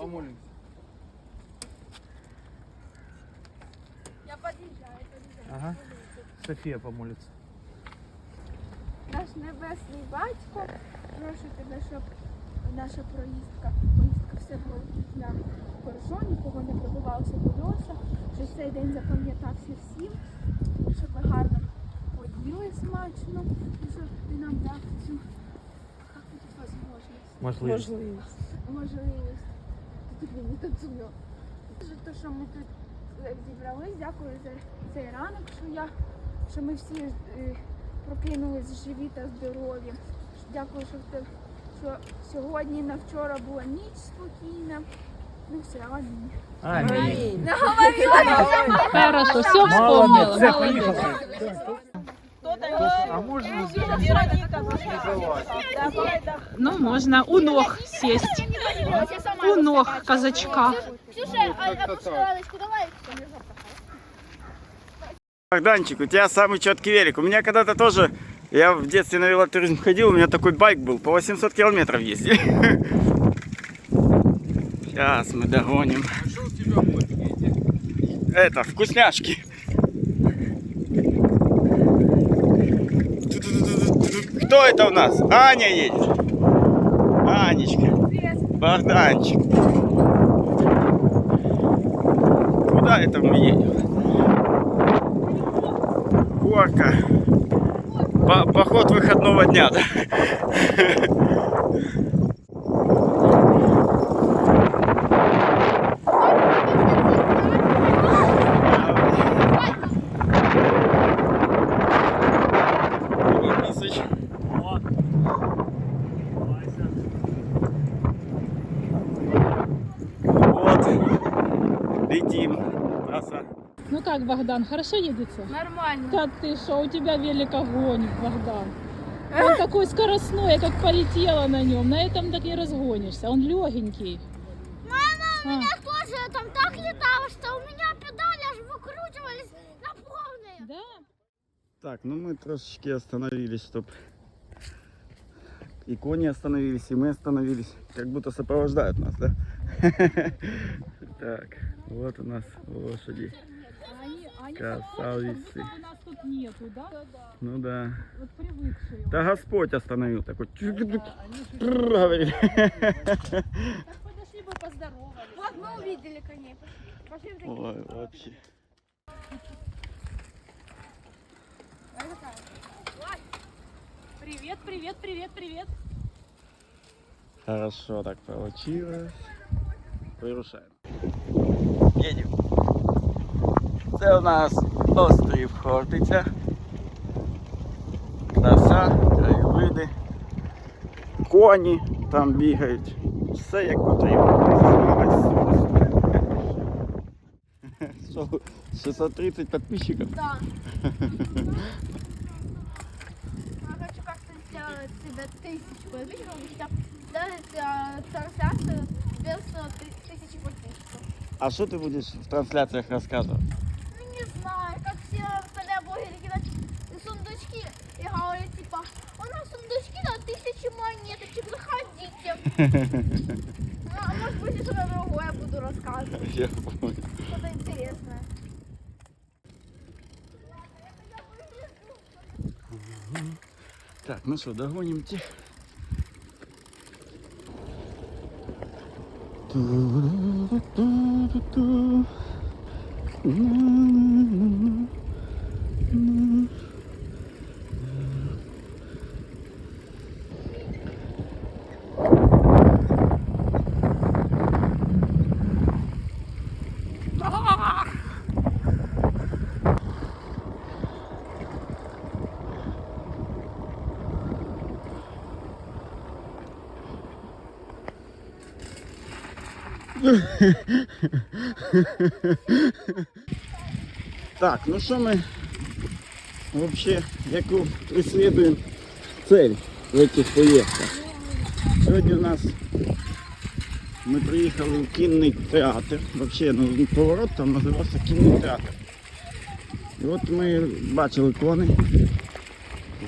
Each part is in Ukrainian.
Помолимся. Я подъезжаю, подъезжаю. Ага. Софія помолиться. Наш небесний батько, прошу тебе, щоб наша проїздка, поїздка все було хорошо, нікого не пробивалося колеса, щоб цей день запам'ятався всім, щоб ми гарно поїли смачно, і щоб ти нам дав цю як тут. Можливість. можливість. Не танцює. За те, що ми тут е, зібрались, дякую за цей ранок, що я що ми всі е, прокинулись живі та здорові. Дякую, що, те- що сьогодні на вчора була ніч спокійна. Ну все, амінь. Амінь. Хорошо, все вспомнила. А можна Ну, можно у ног сесть. У ног казачка. Опускалочку давай. Богданчик, у тебя самый четкий велик. У меня когда-то тоже, я в детстве на велотуризм ходил, у меня такой байк был, по 800 километров ездили. Сейчас мы догоним. Это, вкусняшки. Кто это у нас? Аня едет. Анечка. Богданчик. Куда это мы едем? Горка. По- поход выходного дня, да? Ну как, Богдан, хорошо едется? Нормально. Да ты что, у тебя велик огонь, Богдан. Он такой скоростной, я как полетела на нем. На этом так не разгонишься. Он легенький. Мама, тоже там так летало, что у меня педали аж выкручивались на полные. Да? Так, ну мы трошечки остановились, чтоб и кони остановились, и мы остановились. Как будто сопровождают нас, да? Так, вот у нас лошади. Они, Красавицы. как у нас тут нету, да? Ну да. Вот привыкшие. Да Господь остановил такой. Говорит. Подошли бы поздоровались. Вот мы увидели коней. Пошли в такие. Ой, вообще. Привет, привет, привет, привет. Хорошо так получилось. Вирушаємо. Їдемо. Це у нас острів Хортиця. Краса, краєвиди. Коні там бігають. Все як потрібно. Що, 630 підписчиків? Да. Я хочу как-то сделать себе тысячу подписчиков, чтобы сделать э, трансляцию без э, ты- тысячи подписчиков. А що ти будеш в трансляціях розказувати? А может быть и что-то другое буду рассказывать, Я понял. что-то интересное. Так, ну что, догоним тех. Так, ну що ми вообще яку преследуємо цель в этих поїздках? Сьогодні у нас ми приїхали в кінний театр. Вообще, ну, поворот там називався кінний театр. І от ми бачили коней.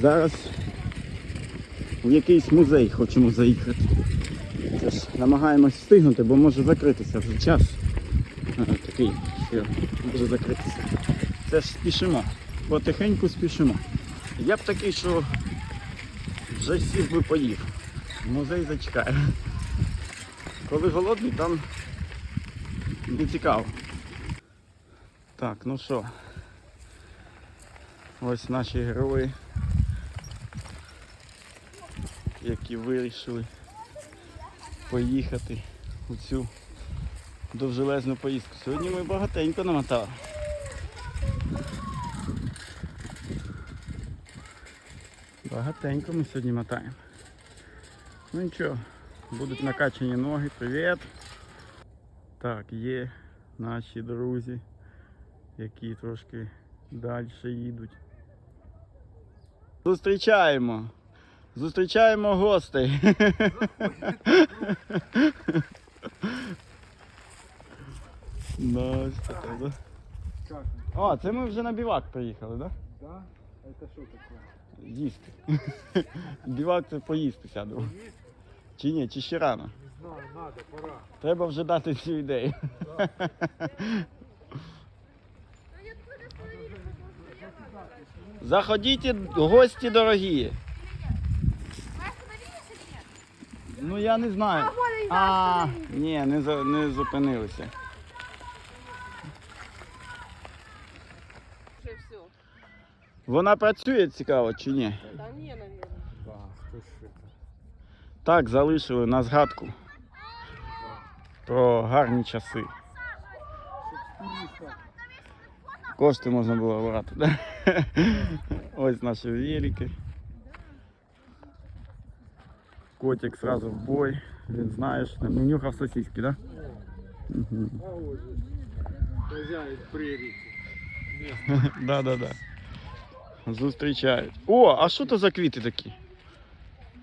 Зараз в якийсь музей хочемо заїхати. Щось намагаємось встигнути, бо може закритися вже час. Такий, що може закритися. Це ж спішимо. Потихеньку спішимо. Я б такий, що вже сів би поїв. Музей зачекає. Коли голодний, там не цікаво. Так, ну що. Ось наші герої, які вирішили поїхати у цю довжелезну поїздку. Сьогодні ми багатенько намотали. Багатенько ми сьогодні мотаємо. Ну нічого, будуть накачані ноги. Привіт! Так, є наші друзі, які трошки далі їдуть. Зустрічаємо! Зустрічаємо гостей. Да, да? О, це ми вже на бівак приїхали, так? Да? Это что такое? Да? Їсти. Бівак це поїсти сяду. Чи ні, чи ще рано? Не знаю, надо, пора. Треба вже дати цю ідею. Заходіть, гості дорогі. Ну я не знаю. А, ні, не, за- не зупинилися. Вже все. Вона працює цікаво чи ні? Та ні, это? Так, залишили на згадку про гарні часи. Кошти можна було брати, да? Ось наші велики. Котик сразу в бой. Він знаєш, ну нюхав сосиски, да? Мгм. А ось же. Хозяин прерії. Да, да, да. Зустрічають. О, а що то за квіти такі?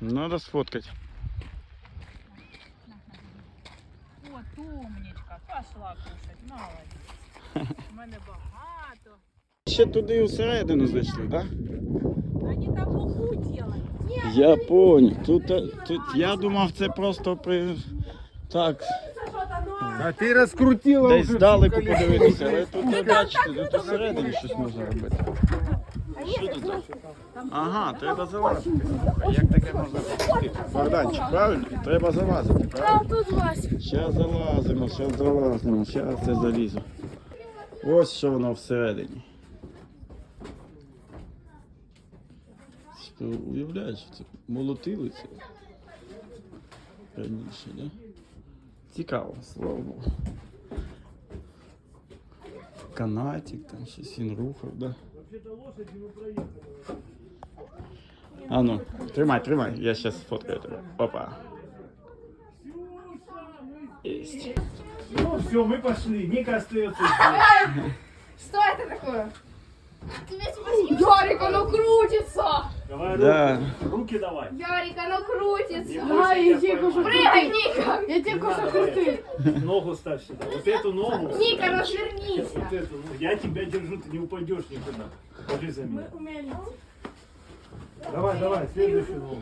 Надо сфоткати. От умничка, пошла кушать, молодець. У мене багато. Ще туди всередину зайшли, так? Да? Вони там уху делають. Я понял. Тут, тут я думав, це просто при. Так, А ти розкрутила десь здалеку подивитися, але тут ви бачите, тут всередині щось можна робити. Що тут? Ага, треба залазити. Слухай, Як таке можна пропустити? Богданчик, правильно? Треба залазити, правильно? тут вас. Зараз залазимо, зараз залазимо, зараз це залізу. Ось що воно всередині. Ти уявляєш, це молотили це раніше, да? Цікаво, слава Богу. Канатик, там щось він рухав, да? А ну, тримай, тримай, я зараз сфоткаю тебе. Опа. Есть. Ну все, мы пошли. Ника остается Что это такое? Ярик, оно крутится! Давай Да. руки. Руки давай. Ярик, оно крутится! Не бойся, я тільки пойму. Прыгай, Ника! Я Да, що давай. крутив. Ногу ставь сюда. Вот эту ногу. Ника, Вот розвернися! эту. ну, Я тебя держу, ты не упадешь никуда. Держи за меня. Давай, давай, следующую ногу.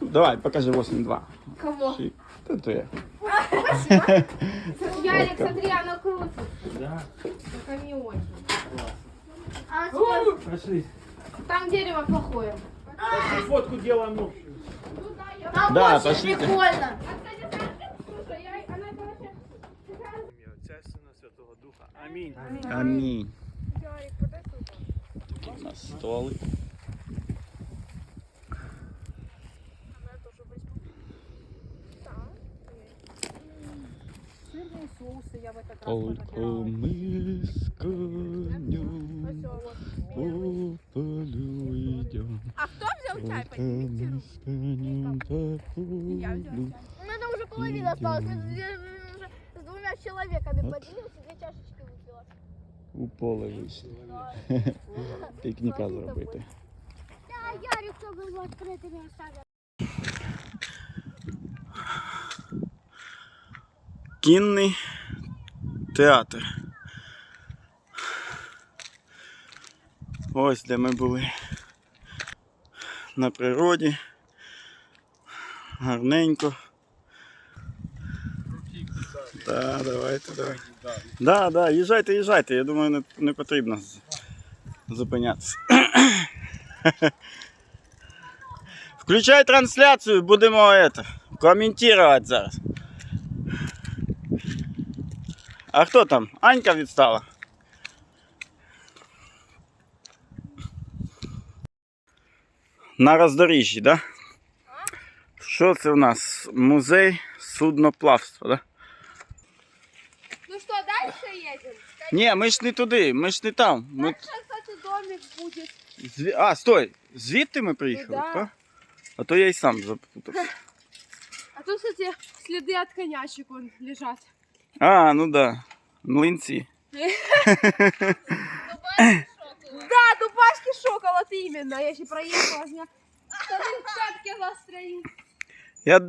Давай, покажи 8-2. Кого? То я. Ярик, смотри, оно крутится. Да. Только не очень. А Пошли. там дерево плохое. Пошли фотку делаем общую. Там Да, очень пошлите. прикольно. Отця і Сина Святого Духа. Амінь. Амінь. Такий у нас столик. Сирні соуси я в этот раз Только понабирала. мы с конем по полю идем. А кто взял чай? Только мы с конем по полю. У меня уже половина осталась. Я уже с двумя человеками поделился, две чашечки выпила. У поле вийшли. Пікніка зробити. Да, Ярик тоже был открытыми оставил. Кінний театр. Ось де ми були на природі. гарненько. Так, давайте, давайте. Да, да, їжджайте, їжджайте. Я думаю, не, не потрібно зупинятися. Включай трансляцію, будемо это, коментувати зараз. А хто там? Анька відстала? На роздоріжжі? Да? Що це в нас? Музей судноплавства, да? Ну что, дальше едем? Ні, ми ж не туди, ми ж не там. Ми... Дальше, кстати, домик будет. Зві... А, стой! Звідти ми приїхали, Ну да. так? А то я й сам запутався. А тут, кстати, следы от конячек вон лежат. А, ну да. Млинці. Да, дубашки шок, а вот именно. Я еще проехала, у меня штаны в шапке застряли. Я...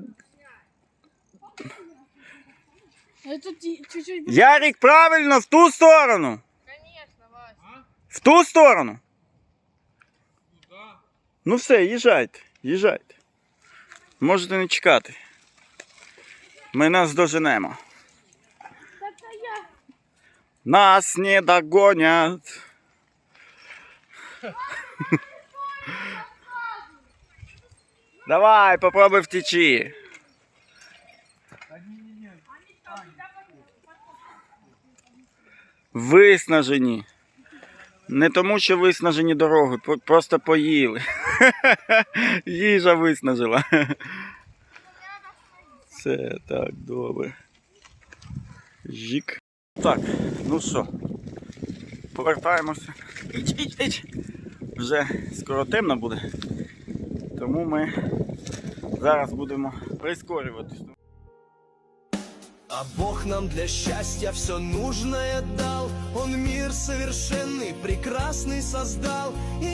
Я чуть-чуть... Ярик, правильно, в ту сторону! Конечно, Вась. В ту сторону. Ну все, їжджайте, їжджайте. Можете не чекати. Ми нас доженемо. Я. Нас не догонят. Давай, попробуй втечи. Виснажені. Не тому, що виснажені дороги, просто поїли. Їжа виснажила. Це так добре. Жік. Так, ну що, повертаємося. Іч, іч, іч. Вже скоро темно буде. Тому ми зараз будемо прискорюватись. А Бог нам для счастья все нужное дал Он мир совершенный, прекрасный создал И